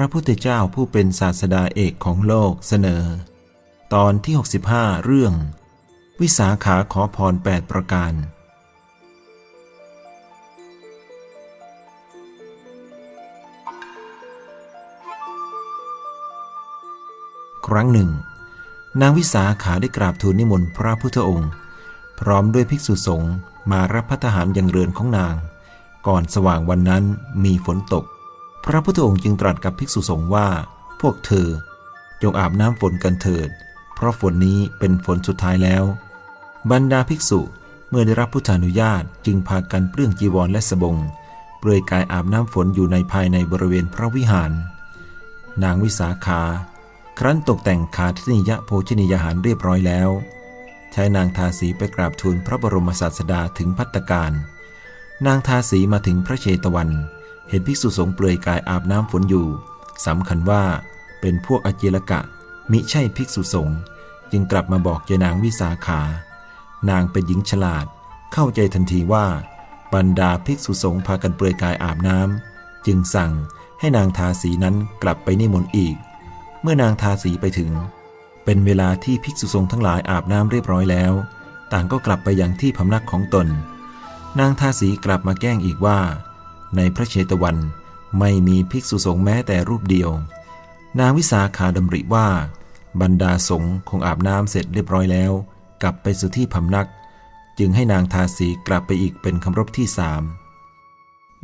ระพุทธเจ้าผู้เป็นศาสดาเอกของโลกเสนอ ตอนที่ 65 เรื่อง วิสาขาขอพร 8 ประการ ครั้งหนึ่ง นางวิสาขาได้กราบทูลนิมนต์พระพุทธองค์ พร้อมด้วยภิกษุสงฆ์มารับพัฒหารยังเรือนของนาง ก่อนสว่างวันนั้นมีฝนตก พระพุทธองค์จึงตรัสกับภิกษุสงฆ์ว่า พวกเธอ จงอาบน้ำฝนกันเถิด เพราะฝนนี้เป็นฝนสุดท้ายแล้ว บรรดาภิกษุเมื่อได้รับพุทธานุญาตจึงพากันเปลื้องจีวรและสบง เปลือยกายอาบน้ำฝนอยู่ในภายในบริเวณพระวิหาร นางวิสาขา ครั้นตกแต่งขาทินิยะโภชนิยาหารเรียบร้อยแล้ว ใช้นางทาสีไปกราบทูลพระบรมศาสดาถึงพัตตการ นางทาสีมาถึงพระเชตวัน เห็นภิกษุสงฆ์เปลือยกายอาบน้ำฝนอยู่สำคัญว่าเป็นพวกอเจลกะ มิใช่ภิกษุสงฆ์จึงกลับมาบอกเจานางวิสาขา นางเป็นหญิงฉลาด เข้าใจทันทีว่า บรรดาภิกษุสงฆ์พากันเปลือยกายอาบน้ำจึงสั่งให้นางทาสีนั้นกลับไปนิมนต์อีก เมื่อนางทาสีไปถึง เป็นเวลาที่ภิกษุสงฆ์ทั้งหลายอาบน้ำเรียบร้อยแล้ว ต่างก็กลับไปยังที่พำนักของตน นางทาสีกลับมาแกล้งอีกว่า ในพระเชตวันไม่มีภิกษุสงฆ์แม้แต่รูปเดียว นางวิสาขาดำริว่า บรรดาสงฆ์คงอาบน้ำเสร็จเรียบร้อยแล้ว กลับไปสู่ที่พำนัก จึงให้นางทาสีกลับไปอีกเป็นคำรบที่สาม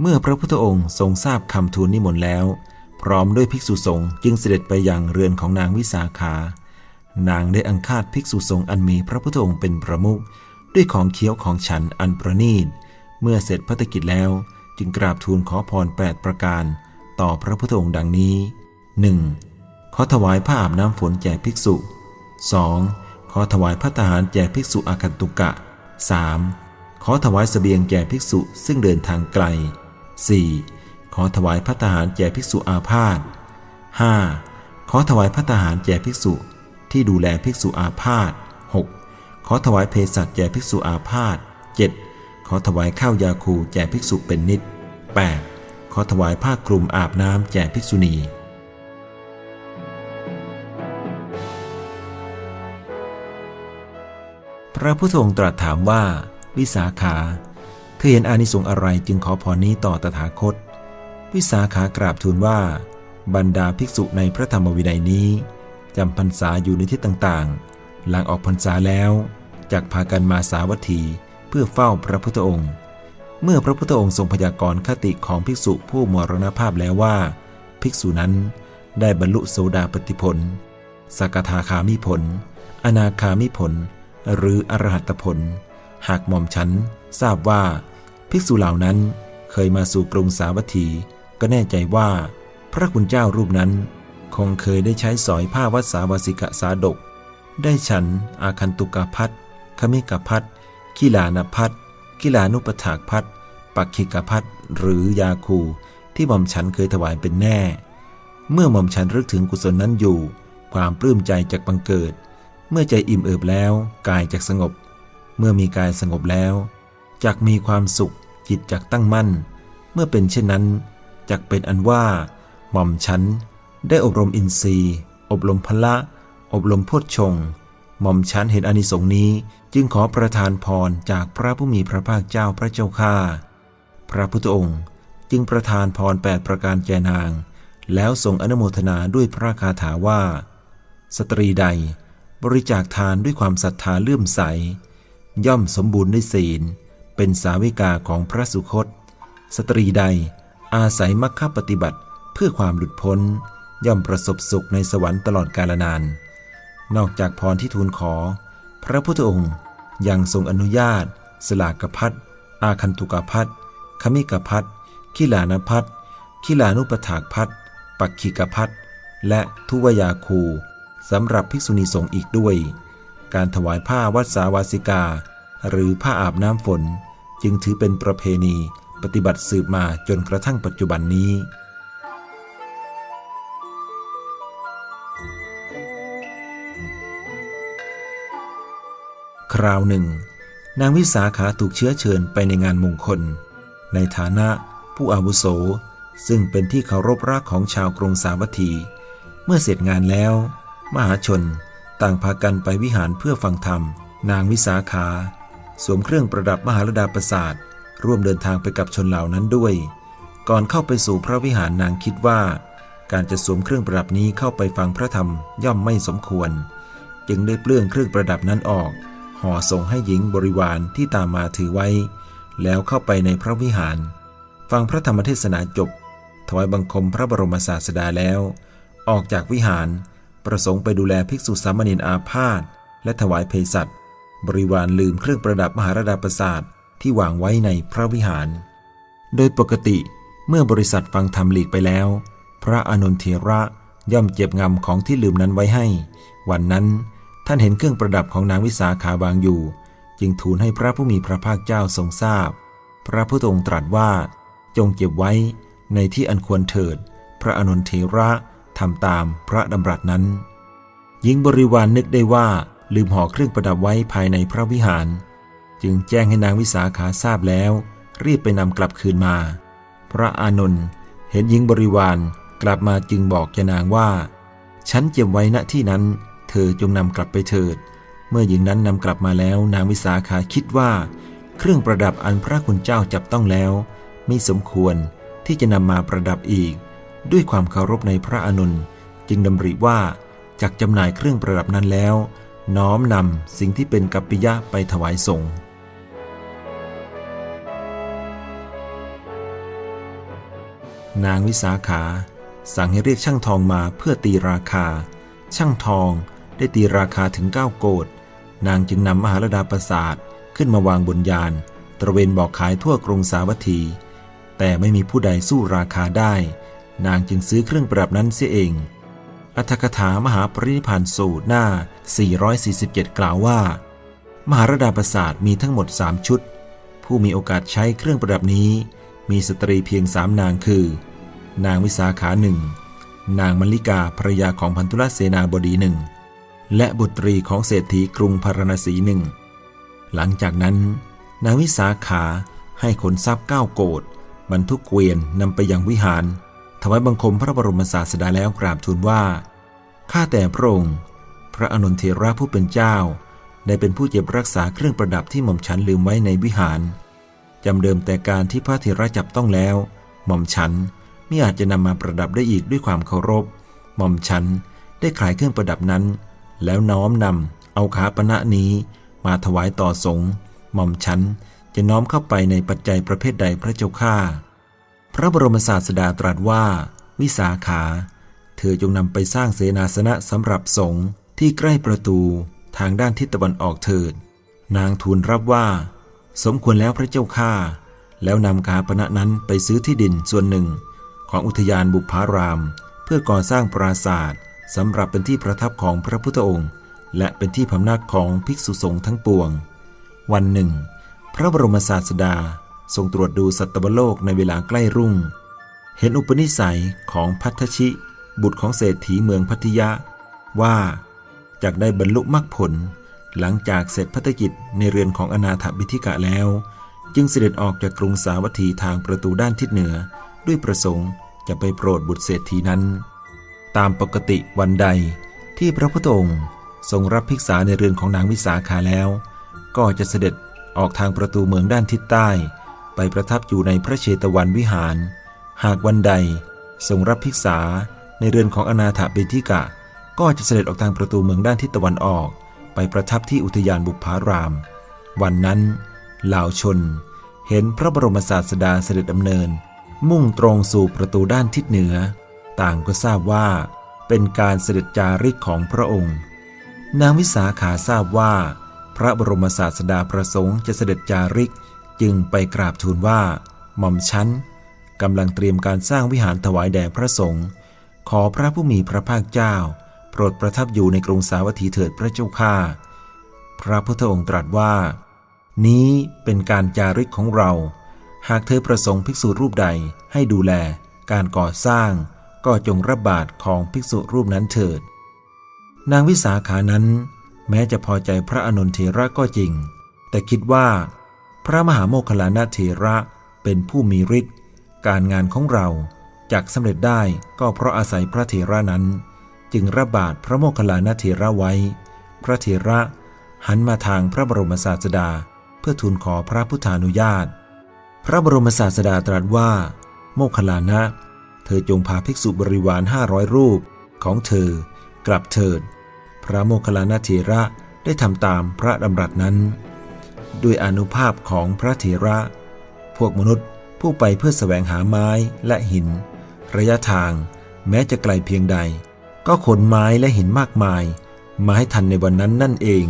เมื่อพระพุทธองค์ทรงทราบคำทูลนิมนต์แล้ว พร้อมด้วยภิกษุสงฆ์จึงเสด็จไปยังเรือนของนางวิสาขา นางได้อังคาดภิกษุสงฆ์อันมีพระพุทธองค์เป็นประมุขด้วยของเคี้ยวของฉันอันประณีต เมื่อเสร็จพัฒกิจแล้ว จึงกราบทูลขอพรแปดประการ ต่อพระพุทธองค์ดังนี้ 1. ขอถวายผ้าอาบน้ำฝนแก่ภิกษุ 2. ขอถวายพระทหารแก่ภิกษุอาคันตุกะ 3. ขอถวายสเสบียงแก่ภิกษุซึ่งเดินทางไกล 4. ขอถวายพระทหารแก่ภิกษุอาพาธ 5. ขอถวายพระทหารแก่ภิกษุที่ดูแลภิกษุอาพาธ 6. ขอถวายเภสัชแก่ภิกษุอาพาธ 7. ขอถวายข้าวยาคูแก่ภิกษุเป็นนิด 8. ขอถวายผ้าคลุมอาบน้ำแก่ภิกษุณี พระพุทธองค์ตรัสถามว่า วิสาขาเธอเห็นอานิสงส์อะไรจึงขอพรนี้ต่อตถาคต วิสาขากราบทูลว่า บรรดาภิกษุในพระธรรมวินัยนี้จำพรรษาอยู่ในทิศต่างๆ หลังออกพรรษาแล้วจากพากันมาสาวัตถี พื่อเฝ้าพระพุทธองค์ เมื่อพระพุทธองค์ทรงพยากรณ์คติของภิกษุผู้มรณภาพแล้วว่า ภิกษุนั้นได้บรรลุโสดาปติผลสกทาคามิผล อนาคามิผล หรืออรหัตผล หากหม่อมฉันทราบว่า ภิกษุเหล่านั้นเคยมาสู่กรุงสาวัตถี ก็แน่ใจว่า พระคุณเจ้ารูปนั้น คงเคยได้ใช้สอยผ้าวัดสาวสิกะสาดก ได้ฉันอาคันตุกาพัทขมิกพัท กิลานพัทกิลานุปถากพัทปักขิกพัทหรือยาคูที่หม่อมฉันเคยถวายเป็นแน่ เมื่อหม่อมฉันรึกถึงกุศลนั้นอยู่ ความปลื้มใจจากบังเกิด เมื่อใจอิ่มเอิบแล้ว กายจากสงบ เมื่อมีกายสงบแล้วจักมีความสุขจิตจักตั้งมั่น เมื่อเป็นเช่นนั้นจักเป็นอันว่า หม่อมฉันได้อบรมอินทรีย์ อบรมพละ อบรมโพชฌงค์ หม่อมฉันเห็นอานิสงส์นี้จึงขอประทานพรจากพระผู้มีพระภาคเจ้าพระเจ้าข้าพระพุทธองค์จึงประทานพรแปดประการแก่นาง แล้วทรงอนุโมทนาด้วยพระคาถาว่า สตรีใดบริจาคทานด้วยความศรัทธาเลื่อมใส ย่อมสมบูรณ์ด้วยศีล เป็นสาวิกาของพระสุคต สตรีใดอาศัยมรรคปฏิบัติเพื่อความหลุดพ้น ย่อมประสบสุขในสวรรค์ตลอดกาลนาน นอกจากพรที่ทูลขอ พระพุทธองค์ยังทรงอนุญาต สลากพัดอาคันตุกพัดขมิกพัดขิลานพัดขิลานุปถากพัดปักขิกพัดและทุวยาคูสำหรับภิกษุณีสงฆ์อีกด้วย การถวายผ้าวัดสาวาสิกา หรือผ้าอาบน้ำฝน จึงถือเป็นประเพณีปฏิบัติสืบมาจนกระทั่งปัจจุบันนี้ คราวหนึ่ง นางวิสาขาถูกเชื้อเชิญไปในงานมงคล ในฐานะผู้อาวุโส ซึ่งเป็นที่เคารพรักของชาวกรุงสาวัตถี เมื่อเสร็จงานแล้ว มหาชนต่างพากันไปวิหารเพื่อฟังธรรม นางวิสาขาสวมเครื่องประดับมหาลดาประสาทร่วมเดินทางไปกับชนเหล่านั้นด้วย ก่อนเข้าไปสู่พระวิหารนางคิดว่า การจะสวมเครื่องประดับนี้เข้าไปฟังพระธรรมย่อมไม่สมควร จึงได้เปลื้องเครื่องประดับนั้นออก ห่อส่งให้หญิงบริวารที่ตามมาถือไว้ แล้วเข้าไปในพระวิหาร ฟังพระธรรมเทศนาจบ ถวายบังคมพระบรมศาสดาแล้ว ออกจากวิหาร ประสงค์ไปดูแลภิกษุสามเณรอาพาธและถวายเภสัชบริวารลืมเครื่องประดับมหาราดาประสาทที่วางไว้ในพระวิหาร โดยปกติเมื่อบริษัทฟังธรรมหลีกไปแล้ว พระอนนทเถระย่อมเก็บงำของที่ลืมนั้นไว้ให้ วันนั้น ท่านเห็นเครื่องประดับของนางวิสาขาวางอยู่ จึงทูลให้พระผู้มีพระภาคเจ้าทรงทราบพระพุทธองค์ตรัสว่า จงเก็บไว้ในที่อันควรเถิด พระอนนเถระทำตามพระดำรัสนั้น หญิงบริวารนนึกได้ว่าลืมห่อเครื่องประดับไว้ภายในพระวิหาร จึงแจ้งให้นางวิสาขาทราบแล้ว รีบไปนำกลับคืนมา พระอานนท์เห็นหญิงบริวารกลับมาจึงบอกแกนางว่า ฉันเก็บไว้ณที่นั้น ธอจงนำกลับไปเถิด เมื่อหญิงนั้นนำกลับมาแล้วนางวิสาขาคิดว่า เครื่องประดับอันพระคุณเจ้าจับต้องแล้วไม่สมควรที่จะนำมาประดับอีก ด้วยความเคารพในพระอานนจึงดำริว่าจากจำหน่ายเครื่องประดับนั้นแล้ว น้อมนำสิ่งที่เป็นกัปปิยะไปถวายสงฆ์นางวิสาขา สั่งให้เรียกช่างทองมาเพื่อตีราคา ช่างทอง ได้ตีราคาถึงเก้าโกดนางจึงนำมหาลดาประสาทขึ้นมาวางบนยาน ตระเวนบอกขายทั่วกรุงสาวัตถี แต่ไม่มีผู้ใดสู้ราคาได้ นางจึงซื้อเครื่องประดับนั้นเสียเอง อัตถกถามหาปรินิพานสูตรหน้า 447 กล่าวว่า มหาราดาประสาทมีทั้งหมดสามชุด ผู้มีโอกาสใช้เครื่องประดับนี้ มีสตรีเพียงสามนางคือ นางวิสาขาหนึ่งนางมลิกาภรรยาของพันธุลเสนาบดีหนึ่ง และบุตรีของเศรษฐีกรุงพาราณสีหนึ่ง หลังจากนั้น นางวิสาขาให้ขนทรัพย์เก้าโกดบรรทุกเกวียนนำไปยังวิหารถวายบังคมพระบรมศาสดาแล้วกราบทูลว่า ข้าแต่พระองค์ พระอนุนเทระผู้เป็นเจ้า ได้เป็นผู้เก็บรักษาเครื่องประดับที่หม่อมฉันลืมไว้ในวิหาร จำเดิมแต่การที่พระเถระจับต้องแล้ว หม่อมฉันไม่อาจจะนำมาประดับได้อีกด้วยความเคารพ หม่อมฉันได้ขายเครื่องประดับนั้น แล้วน้อมนำเอาขาปณะนี้มาถวายต่อสงฆ์หม่อมฉันจะน้อมเข้าไปในปัจจัยประเภทใดพระเจ้าข้าพระบรมศาสดาตรัสว่า วิสาขา เธอจงนำไปสร้างเสนาสนะสำหรับสงฆ์ที่ใกล้ประตูทางด้านทิศตะวันออกเถิด นางทูลรับว่า สมควรแล้วพระเจ้าข้าแล้วนำกาปณะนั้นไปซื้อที่ดินส่วนหนึ่ง ของอุทยานบุพาราม เพื่อก่อสร้างปราสาท สำหรับเป็นที่ประทับของพระพุทธองค์ และเป็นที่พำนักของภิกษุสงฆ์ทั้งปวง วันหนึ่ง พระบรมศาสดาทรงตรวจดูสัตวโลกในเวลาใกล้รุ่ง เห็นอุปนิสัยของพัทธชิ บุตรของเศรษฐีเมืองพัทยะ ว่าจากได้บรรลุมรรคผล หลังจากเสร็จพัฒกิจในเรือนของอนาถบิธิกะแล้ว จึงเสด็จออกจากกรุงสาวัตถีทางประตูด้านทิศเหนือ ด้วยประสงค์จะไปโปรดบุตรเศรษฐีนั้น ตามปกติวันใดที่พระพุทธองค์ทรงรับภิกษาในเรือนของนางวิสาขาแล้ว ก็จะเสด็จออกทางประตูเมืองด้านทิศใต้ ไปประทับอยู่ในพระเชตวันวิหาร หากวันใดทรงรับภิกษาในเรือนของอนาถบิณฑิกะ ก็จะเสด็จออกทางประตูเมืองด้านทิศตะวันออก ไปประทับที่อุทยานบุพาราม วันนั้นเหล่าชน เห็นพระบรมศาสดาเสด็จดำเนิน มุ่งตรงสู่ประตูด้านทิศเหนือ ต่างก็ทราบว่า เป็นการเสด็จจาริกของพระองค์ นางวิสาขาทราบว่า พระบรมศาสดาประสงค์จะเสด็จจาริกจึงไปกราบทูลว่า หม่อมฉันกำลังเตรียมการสร้างวิหารถวายแด่พระสงฆ์ขอพระผู้มีพระภาคเจ้า โปรดประทับอยู่ในกรุงสาวัตถีเถิดพระเจ้าข้าพระพุทธองค์ตรัสว่า นี้เป็นการจาริกของเรา หากเธอประสงค์ภิกษุรูปใดให้ดูแล การก่อสร้าง ก็จงรับบาตรของภิกษุรูปนั้นเถิด นางวิสาขานั้น แม้จะพอใจพระอนุนเถระก็จริง แต่คิดว่า พระมหาโมคคลานะเถระเป็นผู้มีฤทธิ์การงานของเราจักสำเร็จได้ก็เพราะอาศัยพระเถระนั้น จึงระบาดพระโมคคัลลานะเถระไว้ พระเถระหันมาทางพระบรมศาสดาเพื่อทูลขอพระพุทธานุญาต พระบรมศาสดาตรัสว่า โมคคัลลานะ เธอจงพาภิกษุบริวารห้าร้อยรูปของเธอกลับเถิด พระโมคคัลลานะเถระได้ทำตามพระดำรัสนั้น ด้วยอนุภาพของพระเถระ พวกมนุษย์ผู้ไปเพื่อแสวงหาไม้และหิน ระยะทางแม้จะไกลเพียงใด ก็ขนไม้และหินมากมาย มาให้ทันในวันนั้นนั่นเอง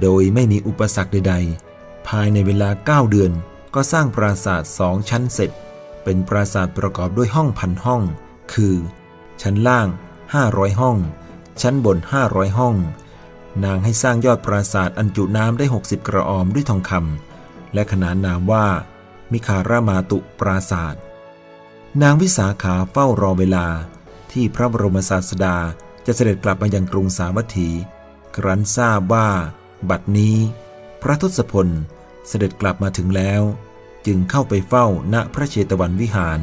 โดยไม่มีอุปสรรคใด ๆ ภายในเวลาเก้าเดือนก็สร้างปราสาทสองชั้นเสร็จ เป็นปราสาทประกอบด้วยห้องพันห้อง คือ ชั้นล่าง 500 ห้อง ชั้นบน 500 ห้อง นางให้สร้างยอดปราสาทอันจุน้ำได้ 60 กระออมด้วยทองคำและขนานนามว่า มิคารามาตุปราศาสนางวิสาขาเฝ้ารอเวลา ที่พระบรมศาสดาจะเสด็จกลับมายังกรุงสาวัตถี ครั้นทราบว่า บัดนี้ พระทศพลเสด็จกลับมาถึงแล้ว จึงเข้าไปเฝ้าณพระเชตวันวิหาร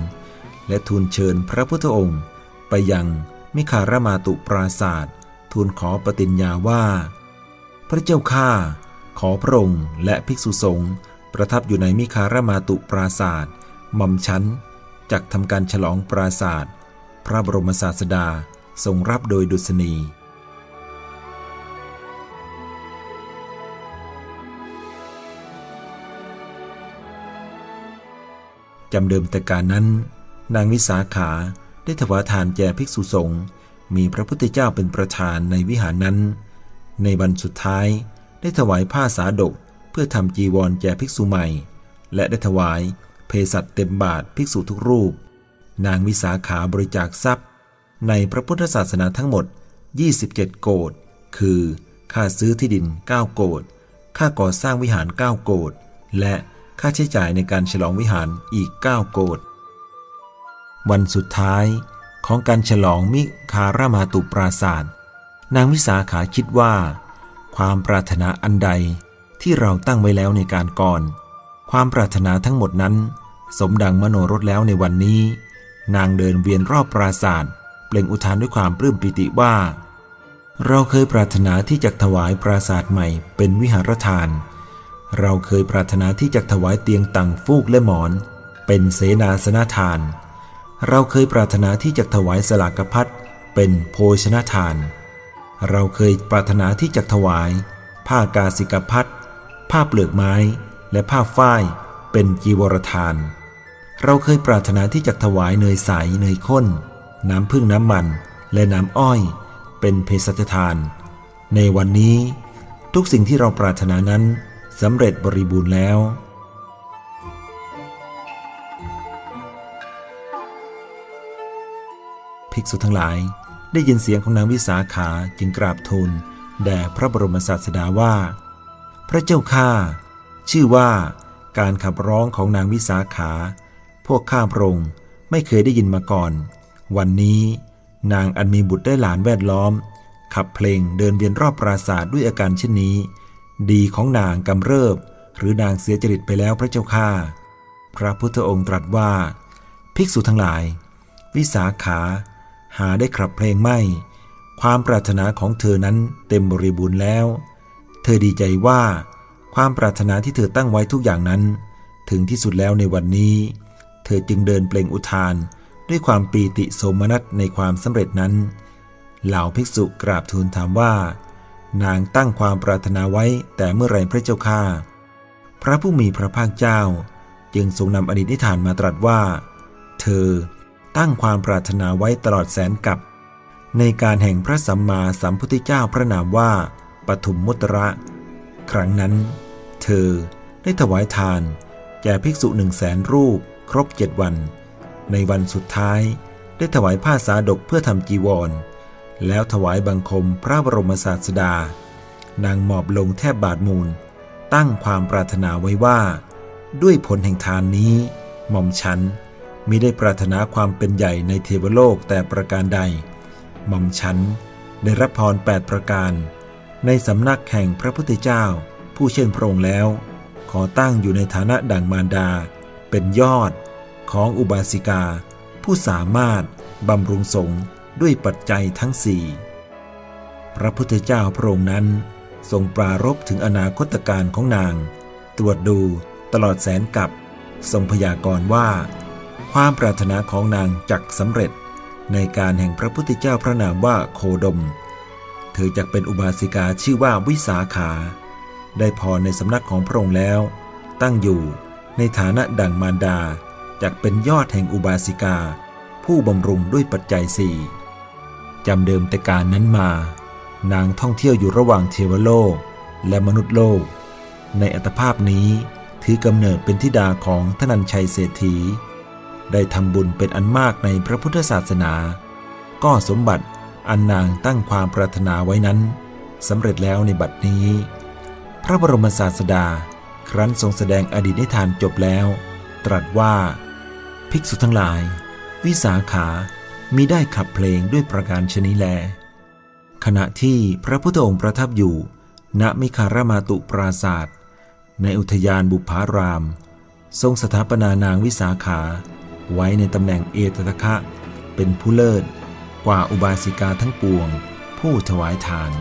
และทูลเชิญพระพุทธองค์ ไปยังมิคารามาตุปราศาสตร์ทูลขอปฏิญญาว่า พระเจ้าข้าขอพระองค์และภิกษุสงฆ์ประทับอยู่ในมิคารามาตุปราศาสตร์หม่อมชั้นจักทำการฉลองปราศาสตร์พระบรมศาสดาทรงรับโดยดุษณี จำเดิมแต่การนั้น นางวิสาขาได้ถวายทานแก่ภิกษุสงฆ์มีพระพุทธเจ้าเป็นประธานในวิหารนั้น ในวันสุดท้ายได้ถวายผ้าสาดกเพื่อทำจีวรแก่ภิกษุใหม่ และได้ถวายเภสัชเต็มบาทภิกษุทุกรูป นางวิสาขาบริจาคทรัพย์ ในพระพุทธศาสนาทั้งหมด 27 โกดคือค่าซื้อที่ดิน 9 โกดค่าก่อสร้างวิหาร 9 โกดและ ค่าใช้จ่ายในการฉลองวิหารอีก 9 โกดวันสุดท้ายของการฉลองมิคารามาตุปราศาสตร์นางวิสาขาคิดว่า ความปรารถนาอันใดที่เราตั้งไว้แล้วในการก่อน ความปรารถนาทั้งหมดนั้น สมดังมโนรถแล้วในวันนี้ นางเดินเวียนรอบปราศาสตร์เปล่งอุทานด้วยความปลื้มปิติว่า เราเคยปรารถนาที่จะถวายปราศาสตร์ใหม่เป็นวิหารทาน เราเคยปรารถนาที่จะถวายเตียงต่างฟูกและหมอน เป็นเสนาสนทาน เราเคยปรารถนาที่จะถวายสลากพัดเป็นโภชนทาน เราเคยปรารถนาที่จะถวาย ผ้ากาสิกพัดผ้าเปลือกไม้ และผ้าฝ้าย เป็นจีวรทาน เราเคยปรารถนาที่จะถวายเนยใสเนยข้น น้ำพึ่งน้ำมันและน้ำอ้อย เป็นเภสัชทาน ในวันนี้ทุกสิ่งที่เราปรารถนานั้น สำเร็จบริบูรณ์แล้ว ภิกษุทั้งหลายได้ยินเสียงของนางวิสาขาจึงกราบทูลแด่พระบรมศาสดาว่า พระเจ้าข้าชื่อว่าการขับร้องของนางวิสาขา พวกข้าพระองค์ไม่เคยได้ยินมาก่อน วันนี้นางอันมีบุตรได้หลานแวดล้อม ขับเพลงเดินเวียนรอบปราสาทด้วยอาการเช่นนี้ ดีของนางกำเริบ หรือนางเสียจริตไปแล้วพระเจ้าข้าพระพุทธองค์ตรัสว่า ภิกษุทั้งหลาย วิสาขาหาได้ขับเพลงไม่ ความปรารถนาของเธอนั้นเต็มบริบูรณ์แล้ว เธอดีใจว่า ความปรารถนาที่เธอตั้งไว้ทุกอย่างนั้น ถึงที่สุดแล้วในวันนี้ เธอจึงเดินเปล่งอุทาน ด้วยความปีติโสมนัสในความสำเร็จนั้น เหล่าภิกษุกราบทูลถามว่า นางตั้งความปรารถนาไว้แต่เมื่อไรพระเจ้าข้าพระผู้มีพระภาคเจ้า จึงทรงนำอดีตนิทานมาตรัสว่า เธอตั้งความปรารถนาไว้ตลอดแสนกับ ในการแห่งพระสัมมาสัมพุทธเจ้าพระนามว่าปฐุมมุตระ ครั้งนั้น เธอได้ถวายทาน แก่ภิกษุหนึ่งแสนรูป ครบเจ็ดวัน ในวันสุดท้ายได้ถวายผ้าสาดกเพื่อทำจีวร แล้วถวายบังคมพระบรมศาสดา นางหมอบลงแทบบาทมูล ตั้งความปรารถนาไว้ว่า ด้วยผลแห่งทานนี้ หม่อมฉันมิได้ปรารถนาความเป็นใหญ่ในเทวโลกแต่ประการใด หม่อมฉันได้รับพรแปดประการ ในสำนักแห่งพระพุทธเจ้า ผู้เช่นพระองค์แล้ว ขอตั้งอยู่ในฐานะดั่งมารดา เป็นยอดของอุบาสิกา ผู้สามารถบำรุงสงฆ์ ด้วยปัจจัยทั้งสี่พระพุทธเจ้าพระองค์นั้น ทรงปรารบถึงอนาคตการของนาง ตรวจดูตลอดแสนกับ ทรงพยากรณ์ว่า ความปรารถนาของนางจักสำเร็จในการแห่งพระพุทธเจ้าพระนามว่าโคดม เธอจักเป็นอุบาสิกาชื่อว่าวิสาขา ได้พรในสำนักของพระองค์แล้ว ตั้งอยู่ในฐานะดังมารดาจักเป็นยอดแห่งอุบาสิกา ผู้บำรุงด้วยปัจจัยสี่ จำเดิมแต่การนั้นมา นางท่องเที่ยวอยู่ระหว่างเทวโลกและมนุษย์โลก ในอัตภาพนี้ถือกำเนิดเป็นธิดาของธนัญชัยเศรษฐี ได้ทำบุญเป็นอันมากในพระพุทธศาสนา ก็สมบัติอันนางตั้งความปรารถนาไว้นั้นสำเร็จแล้วในบัดนี้ พระบรมศาสดาครั้นทรงแสดงอดีตนิทานจบแล้ว ตรัสว่า ภิกษุทั้งหลาย วิสาขา มิได้ขับเพลงด้วยประการชนิแล ขณะที่พระพุทธองค์ประทับอยู่ ณมิคารมาตุปราศาสตร์ในอุทยานบุพาราม ทรงสถาปนานางวิสาขา ไว้ในตำแหน่งเอตตะคะ เป็นผู้เลิศ กว่าอุบาสิกาทั้งปวง ผู้ถวายทาน